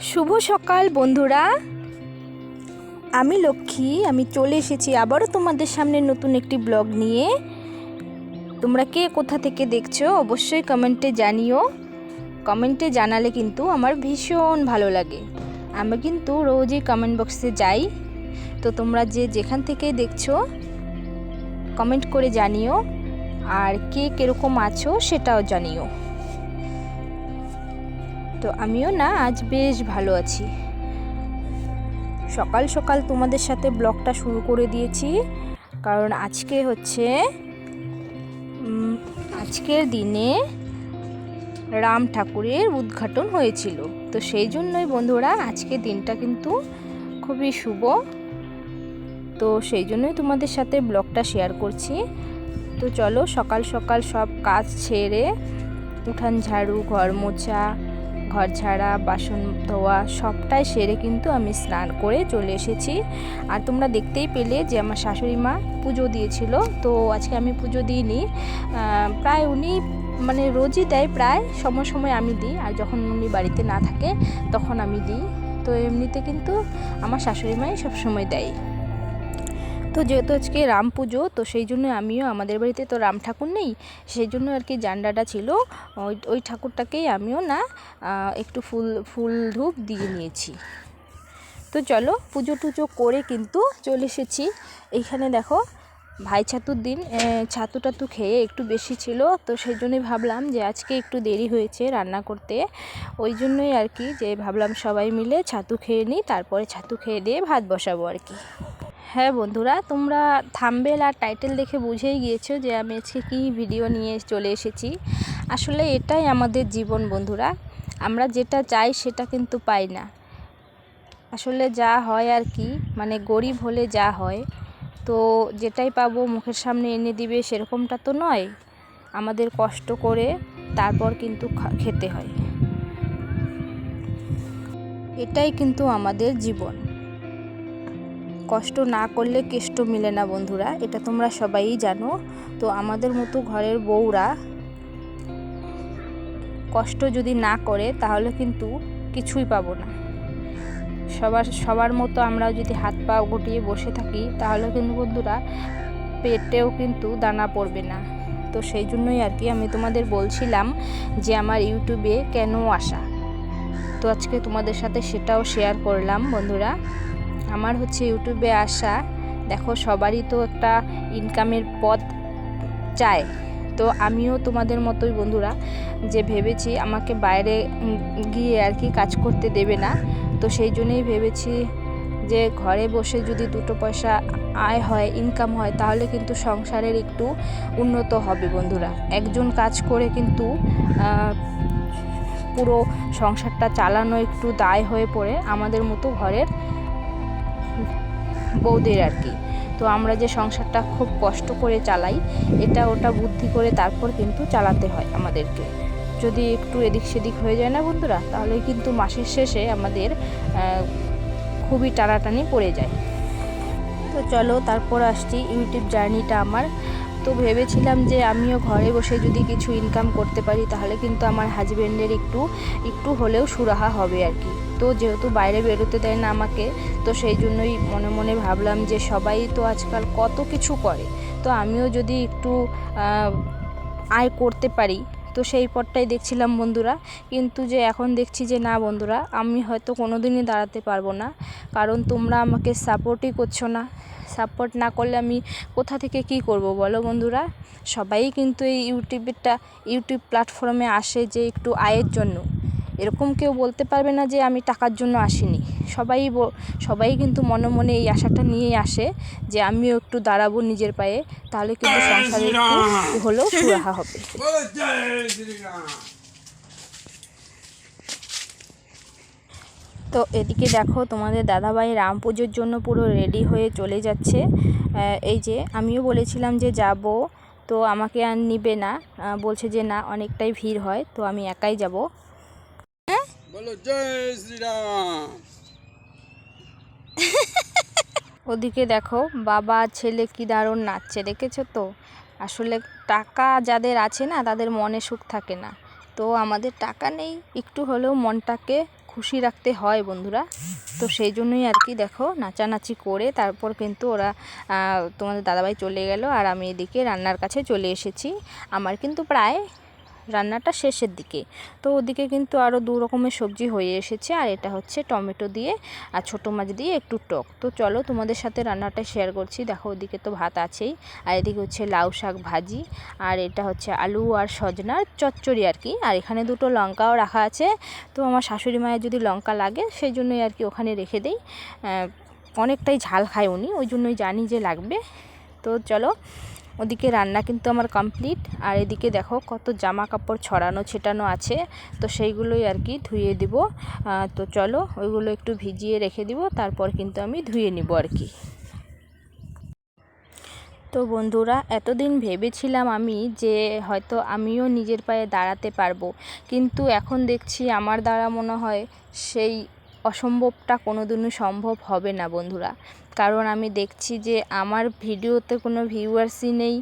শুভ সকাল, বন্ধুরা। আমি লক্ষ্মী, আমি চলে এসেছি আবারও তোমাদের সামনে নতুন একটি ব্লগ নিয়ে। তোমরা কে কোথা থেকে দেখছ, অবশ্যই কমেন্টে জানিও। কমেন্টে জানালে কিন্তু আমার ভীষণ ভালো লাগে। আমি কিন্তু রোজই কমেন্ট বক্সে যাই। তো তোমরা যে যেখান থেকে দেখছ, কমেন্ট করে জানিও। আর কে কীরকম আছো, সেটাও জানিও। তো আমিও না আজ বেশ ভালো আছি। সকাল সকাল তোমাদের সাথে ব্লগটা শুরু করে দিয়েছি। কারণ আজকে হচ্ছে আজকের দিনে রাম ঠাকুরের উদ্ঘাটন হয়েছিল। তো সেই জন্যই বন্ধুরা আজকে দিনটা কিন্তু খুবই শুভ। তো সেই জন্যই তোমাদের সাথে ব্লগটা শেয়ার করছি। তো চলো সকাল সকাল সব কাজ ছেড়ে উঠান ঝাড়ু, ঘর মোছা ঘর ঝাড়া, বাসন ধোয়া, সবটাই সেরে কিন্তু আমি স্নান করে চলে এসেছি। আর তোমরা দেখতেই পেলে যে আমার শাশুড়ি মা পুজো দিয়েছিল। তো আজকে আমি পুজো দিইনি। প্রায় উনি মানে রোজই দেয়, প্রায় সময় সময় আমি দিই। আর যখন উনি বাড়িতে না থাকে, তখন আমি দিই। তো এমনিতে কিন্তু আমার শাশুড়ি মাই সবসময় দেয়। তো যেহেতু আজকে রাম পুজো, তো সেই জন্য আমিও আমাদের বাড়িতে তো রাম ঠাকুর নেই, সেই জন্য আর কি জান্ডাটা ছিল। ওই ওই ঠাকুরটাকেই আমিও না একটু ফুল ফুল ধূপ দিয়ে নিয়েছি। তো চলো পুজো টুজো করে কিন্তু চলে এসেছি। এইখানে দেখো, ভাই ছাতুর দিন ছাতু টাতু খেয়ে একটু বেশি ছিল, তো সেই জন্যই ভাবলাম যে আজকে একটু দেরি হয়েছে রান্না করতে। ওই জন্যই আর কি যে ভাবলাম সবাই মিলে ছাতু খেয়ে নিই, তারপরে ছাতু খেয়ে দিয়ে ভাত বসাবো আর কি। হ্যাঁ বন্ধুরা, তোমরা থাম্বেল আর টাইটেল দেখে বুঝেই গিয়েছো যে আমি আজকে কী ভিডিও নিয়ে চলে এসেছি। আসলে এটাই আমাদের জীবন বন্ধুরা, আমরা যেটা চাই সেটা কিন্তু পাই না। আসলে যা হয় আর কি মানে গরিব হলে যা হয়, তো যেটাই পাবো মুখের সামনে এনে দিবে সেরকমটা তো নয়। আমাদের কষ্ট করে তারপর কিন্তু খেতে হয়। এটাই কিন্তু আমাদের জীবন। কষ্ট না করলে কেষ্ট মিলে না বন্ধুরা, এটা তোমরা সবাই জানো। তো আমাদের মতো ঘরের বউরা কষ্ট যদি না করে, তাহলে কিন্তু কিছুই পাবো না। সবার সবার মতো আমরা যদি হাত পা গুটিয়ে বসে থাকি, তাহলে কিন্তু বন্ধুরা পেটেও কিন্তু দানা পড়বে না। তো সেই জন্যই আর কি আমি তোমাদের বলছিলাম যে আমার ইউটিউবে কেন আসা। তো আজকে তোমাদের সাথে সেটাও শেয়ার করলাম বন্ধুরা। আমার হচ্ছে ইউটিউবে আসা, দেখো সবারই তো একটা ইনকামের পথ চায়। তো আমিও তোমাদের মতোই বন্ধুরা, যে ভেবেছি আমাকে বাইরে গিয়ে আর কি কাজ করতে দেবে না। তো সেই জন্যেই ভেবেছি যে ঘরে বসে যদি দুটো পয়সা আয় হয় ইনকাম হয়, তাহলে কিন্তু সংসারের একটু উন্নত হবে বন্ধুরা। একজন কাজ করে কিন্তু পুরো সংসারটা চালানো একটু দায় হয়ে পড়ে আমাদের মতো ঘরের বউদের আর কি। তো আমরা যে সংসারটা খুব কষ্ট করে চালাই, এটা ওটা বুদ্ধি করে তারপর কিন্তু চালাতে হয় আমাদেরকে। যদি একটু এদিক সেদিক হয়ে যায় না বন্ধুরা, তাহলে কিন্তু মাসের শেষে আমাদের খুবই টানাটানি পড়ে যায়। তো চলো তারপর আসছি, ইউটিউব জার্নিটা আমার। তো ভেবেছিলাম যে আমিও ঘরে বসে যদি কিছু ইনকাম করতে পারি, তাহলে কিন্তু আমার হাজব্যান্ডের একটু একটু হলেও সুরাহা হবে আর কি। তো যেহেতু বাইরে বেরোতে দেয় না আমাকে, তো সেই জন্যই মনে মনে ভাবলাম যে সবাই তো আজকাল কত কিছু করে। তো আমিও যদি একটু আয় করতে পারি, তো সেই পথটাই দেখছিলাম বন্ধুরা। কিন্তু যে এখন দেখছি যে না বন্ধুরা, আমি হয়তো কোনো দিনই দাঁড়াতে পারব না। কারণ তোমরা আমাকে সাপোর্টই করছ না। সাপোর্ট না করলে আমি কোথা থেকে কি করব বলো বন্ধুরা? সবাই কিন্তু এই ইউটিউবেরটা, ইউটিউব প্ল্যাটফর্মে আসে যে একটু আয়ের জন্য। এরকম কেউ বলতে পারবে না যে আমি টাকার জন্য আসিনি। সবাই সবাই কিন্তু মনে মনে এই আশাটা নিয়েই আসে যে আমিও একটু দাঁড়াবো নিজের পায়ে তাহলে কিন্তু সংসারে একটু হলেও সুরাহা হবে। তো এদিকে দেখো তোমাদের দাদাভাই রাম পুজোর জন্য পুরো রেডি হয়ে চলে যাচ্ছে। এই যে আমিও বলেছিলাম যে যাব তো আমাকে আর নিবে না। বলছে যে না অনেকটাই ভিড় হয় তো আমি একাই যাব। ওদিকে দেখো, বাবা, ছেলে কি দারুণ নাচছে, দেখেছ তো? আসলে টাকা যাদের আছে না, তাদের মনে সুখ থাকে না। তো আমাদের টাকা নেই, একটু হলেও মনটাকে খুশি রাখতে হয় বন্ধুরা। তো সেই জন্যই আর কি দেখো, নাচানাচি করে তারপর কিন্তু ওরা তোমাদের দাদাভাই চলে গেল আর আমি এদিকে রান্নার কাছে চলে এসেছি। আমার কিন্তু প্রায় রান্নাটা শেষের দিকে। তো ওদিকে কিন্তু আরও দু রকমের সবজি হয়ে এসেছে। আর এটা হচ্ছে টমেটো দিয়ে আর ছোটো মাছ দিয়ে একটু টক। তো চলো তোমাদের সাথে রান্নাটা শেয়ার করছি। দেখো ওদিকে তো ভাত আছেই। আর এদিকে হচ্ছে লাউ শাক ভাজি। আর এটা হচ্ছে আলু আর সজনার চচ্চড়ি আর কি। আর এখানে দুটো লঙ্কাও রাখা আছে। তো আমার শাশুড়ি মায়ের যদি লঙ্কা লাগে, সেই জন্যই আর কি ওখানে রেখে দেই। অনেকটাই ঝাল খায় উনি। ওই জন্যই জানি যে লাগবে। তো চলো ওদিকে রান্না কিন্তু আমার কমপ্লিট। আর এদিকে দেখো কত জামা কাপড় ছড়ানো, ছেটানো আছে। তো সেইগুলোই আর কি ধুয়ে দিব। তো চলো ওইগুলো একটু ভিজিয়ে রেখে দিব, তারপর কিন্তু আমি ধুয়ে নিব আর কি। তো বন্ধুরা, এতদিন ভেবেছিলাম আমি যে হয়তো আমিও নিজের পায়ে দাঁড়াতে পারব। কিন্তু এখন দেখছি আমার দ্বারা মনে হয় সেই অসম্ভবটা কোনোদিনও সম্ভব হবে না, বন্ধুরা। কারণ আমি দেখছি যে আমার ভিডিওতে কোনো ভিউয়ার্সই নেই,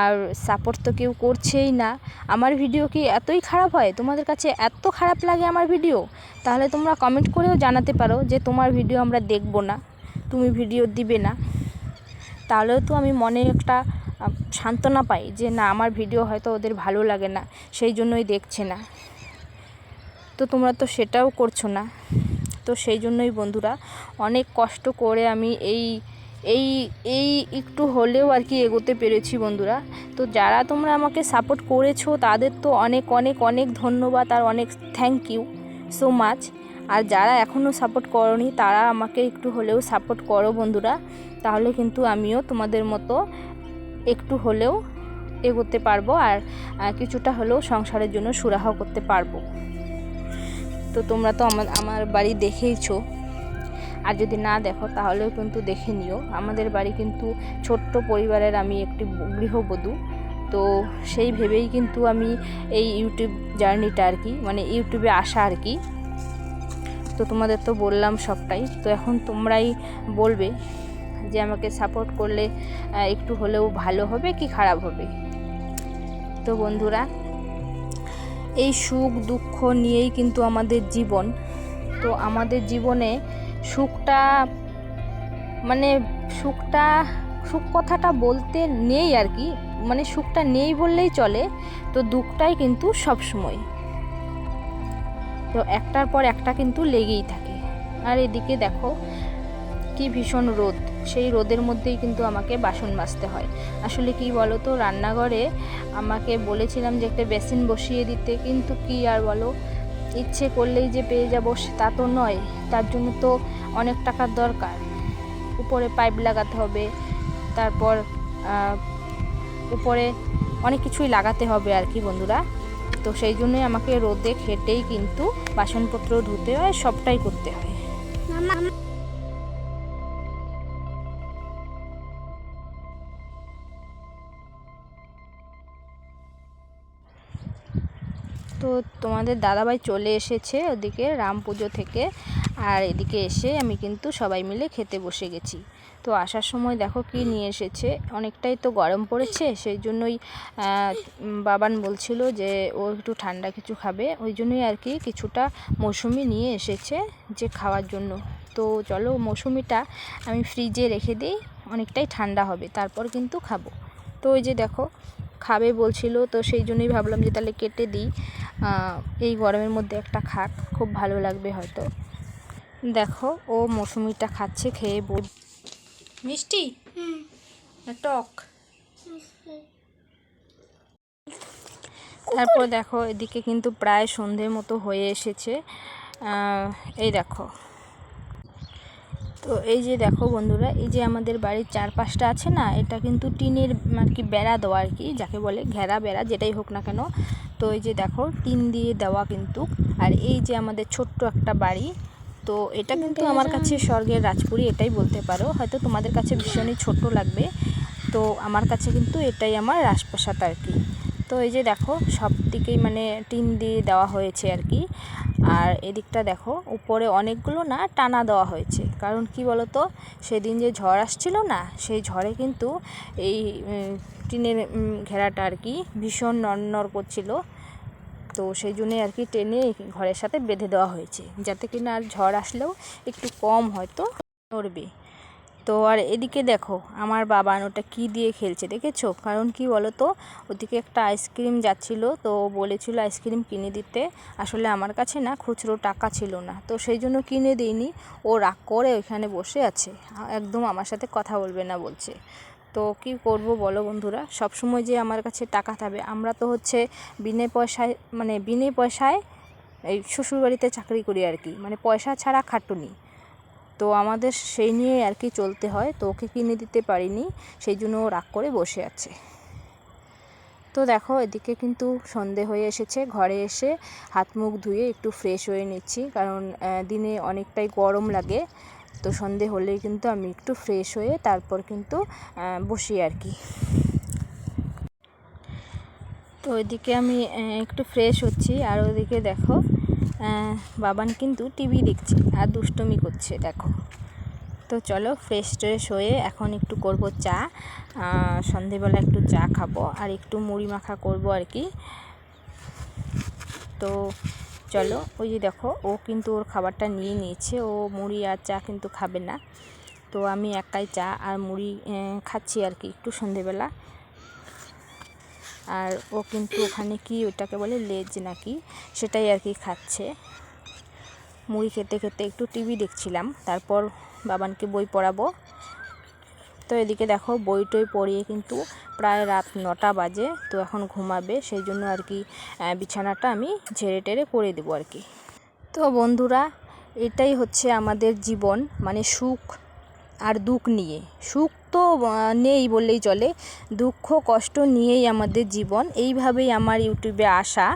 আর সাপোর্ট তো কেউ করছেই না। আমার ভিডিও কি এতই খারাপ হয়? তোমাদের কাছে এত খারাপ লাগে আমার ভিডিও তাহলে তোমরা কমেন্ট করেও জানাতে পারো যে তোমার ভিডিও আমরা দেখব না, তুমি ভিডিও দিবে না। তাহলেও তো আমি মনে একটা সান্ত্বনা পাই যে না, আমার ভিডিও হয়তো ওদের ভালো লাগে না, সেই জন্যই দেখছে না। তো তোমরা তো সেটাও করছ না। তো সেই জন্যই বন্ধুরা, অনেক কষ্ট করে আমি এই এই এই একটু হলেও আর কি এগোতে পেরেছি বন্ধুরা। তো যারা তোমরা আমাকে সাপোর্ট করেছ, তাদের তো অনেক অনেক অনেক ধন্যবাদ আর অনেক থ্যাংক ইউ সো মাচ আর যারা এখনও সাপোর্ট করনি, তারা আমাকে একটু হলেও সাপোর্ট করো বন্ধুরা, তাহলে কিন্তু আমিও তোমাদের মতো একটু হলেও এগোতে পারব আর কিছুটা হলেও সংসারের জন্য সুরাহ করতে পারব। তো তোমরা তো আমার আমার বাড়ি দেখেইছো। আর যদি না দেখো, তাহলেও কিন্তু দেখে নিও। আমাদের বাড়ি কিন্তু ছোট্ট পরিবারের আমি একটি গৃহবধূ। তো সেই ভেবেই কিন্তু আমি এই ইউটিউব জার্নিটা আর কি মানে ইউটিউবে আসা আর কি। তো তোমাদের তো বললাম সবটাই। তো এখন তোমরাই বলবে যে আমাকে সাপোর্ট করলে একটু হলেও ভালো হবে কি খারাপ হবে? তো বন্ধুরা এই সুখ দুঃখ নিয়েই কিন্তু আমাদের জীবন। তো আমাদের জীবনে সুখটা মানে সুখটা, সুখ কথাটা বলতে নেই আর কি। মানে সুখটা নেই বললেই চলে, তো দুঃখটাই কিন্তু সবসময়। তো একটার পর একটা কিন্তু লেগেই থাকে। আর এদিকে দেখো, কি ভীষণ রোদ। সেই রোদের মধ্যেই কিন্তু আমাকে বাসন মাজতে হয়। আসলে কি বলো তো রান্নাঘরে আমাকে বলেছিলাম যে একটা বেসিন বসিয়ে দিতে, কিন্তু কি আর বলো, ইচ্ছে করলেই যে পেয়ে যাব, তা তো নয়। তার জন্য তো অনেক টাকার দরকার। উপরে পাইপ লাগাতে হবে, তারপর উপরে অনেক কিছুই লাগাতে হবে আর কি বন্ধুরা। তো সেই জন্যই আমাকে রোদে খেটেই কিন্তু বাসনপত্র ধুতে হয়, সবটাই করতে হয়। তো তোমাদের দাদাভাই চলে এসেছে ওদিকে রাম পুজো থেকে। আর এদিকে এসে আমি কিন্তু সবাই মিলে খেতে বসে গেছি। তো আসার সময় দেখো কি নিয়ে এসেছে। অনেকটাই তো গরম পড়েছে, সেই জন্যই বাবান বলছিল যে ও একটু ঠান্ডা কিছু খাবে। ওই জন্যই আর কি কিছুটা মৌসুমি নিয়ে এসেছে যে খাওয়ার জন্য। তো চলো মৌসুমিটা আমি ফ্রিজে রেখে দিই, অনেকটাই ঠান্ডা হবে, তারপর কিন্তু খাব। তো ওই যে দেখো খাবে বলছিল তো সেই জন্যই ভাবলাম যে তাহলে কেটে দিই। এই গরমের মধ্যে একটা খাক খুব ভালো লাগবে হয়তো। দেখো ও মৌসুমিটা খাচ্ছে খেয়ে বল মিষ্টি? টক। তারপর দেখো এদিকে কিন্তু প্রায় সন্ধে মতো হয়ে এসেছে। এই দেখো। তো এই যে দেখো বন্ধুরা এই যে আমাদের বাড়ির চারপাশটা আছে না এটা কিন্তু টিনের আর কি বেড়া দেওয়া আর কি যাকে বলে ঘেরা বেড়া যেটাই হোক না কেন। তো এই যে দেখো টিন দিয়ে দেওয়া কিন্তু। আর এই যে আমাদের ছোট্ট একটা বাড়ি তো এটা কিন্তু আমার কাছে স্বর্গের রাজপুরি এটাই বলতে পারো। হয়তো তোমাদের কাছে ভীষণই ছোট লাগবে তো আমার কাছে কিন্তু এটাই আমার রাজপ্রাসাদ আর কি। তো এই যে দেখো সব দিকেই মানে টিন দিয়ে দেওয়া হয়েছে আর কি। আর এদিকটা দেখো, উপরে অনেকগুলো না টানা দেওয়া হয়েছে। কারণ কি বলো তো সেদিন যে ঝড় আসছিল না, সেই ঝড়ে কিন্তু এই টিনের ঘেরাটা আর কি ভীষণ নড়নড় করছিল। তো সেই জন্যে আর কি টেনে ঘরের সাথে বেঁধে দেওয়া হয়েছে, যাতে কিনা আর ঝড় আসলেও একটু কম হয়তো নড়বে। তো আর এদিকে দেখো, আমার বাবা ওটা কি দিয়ে খেলছে দেখেছ? কারণ কি বলো তো ওদিকে একটা আইসক্রিম যাচ্ছিল, তো বলেছিল আইসক্রিম কিনে দিতে। আসলে আমার কাছে না খুচরো টাকা ছিল না, তো সেই জন্য কিনে দিইনি। ও রাগ করে ওইখানে বসে আছে, একদম আমার সাথে কথা বলবে না বলছে। তো কি করব বলো বন্ধুরা সব সময় যে আমার কাছে টাকা থাকবে, আমরা তো হচ্ছে বিনে পয়সায় মানে বিনে পয়সায় এই শ্বশুরবাড়িতে চাকরি করি আর কি মানে পয়সা ছাড়া খাটুনি। তো আমাদের সেই নিয়ে আর কি চলতে হয়, তো ওকে কিনে দিতে পারিনি, সেই জন্য ও রাগ করে বসে আছে। তো দেখো, এদিকে কিন্তু সন্ধে হয়ে এসেছে, ঘরে এসে হাত মুখ ধুয়ে একটু ফ্রেশ হয়ে নিচ্ছি, কারণ দিনে অনেকটাই গরম লাগে। তো সন্ধে হলেই কিন্তু আমি একটু ফ্রেশ হয়ে তারপর কিন্তু বসি আর কি। তো এদিকে আমি একটু ফ্রেশ হচ্ছি, আর ওদিকে দেখো বাবান কিন্তু টিভি দেখছে আর দুষ্টুমি করছে, দেখো। তো চলো ফ্রেশ ট্রেশ হয়ে এখন একটু করব চা সন্ধেবেলা একটু চা খাব আর একটু মুড়ি মাখা করব আর কি। তো চলো, ওই যে দেখো, ও কিন্তু ওর খাবারটা নিয়ে নিয়েছে, ও মুড়ি আর চা কিন্তু খাবে না। তো আমি একাই চা আর মুড়ি খাচ্ছি আর কি একটু সন্ধেবেলা। আর ও কিন্তু ওখানে কি ওটাকে বলে লেজ নাকি, সেটাই আর কি খাচ্ছে। মুড়ি খেতে খেতে একটু টিভি দেখছিলাম, তারপর বাবানকে বই পড়াবো। তো এদিকে দেখো বই টই পড়িয়ে কিন্তু প্রায় রাত নটা বাজে, তো এখন ঘুমাবে, সেই জন্য আর কি বিছানাটা আমি ঝেড়ে টেরে করে দেবো আর কি। তো বন্ধুরা, এটাই হচ্ছে আমাদের জীবন মানে সুখ আর দুঃখ নিয়ে। সুখ তো নেই বললেই চলে। দুঃখ, কষ্ট নিয়েই আমাদের জীবন। এইভাবেই আমার ইউটিউবে আসা।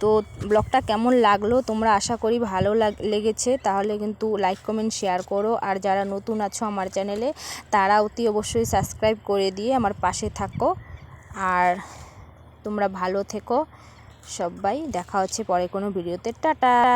তো ব্লগটা কেমন লাগল? তোমরা আশা করি ভালো লাগ লেগেছে। তাহলে কিন্তু লাইক, কমেন্ট, শেয়ার করো। আর যারা নতুন আছো আমার চ্যানেলে, তারা অতি অবশ্যই সাবস্ক্রাইব করে দিয়ে আমার পাশে থাকো। আর তোমরা ভালো থেকো। সবাই দেখা হচ্ছে পরে কোনো ভিডিওতে। টাটা!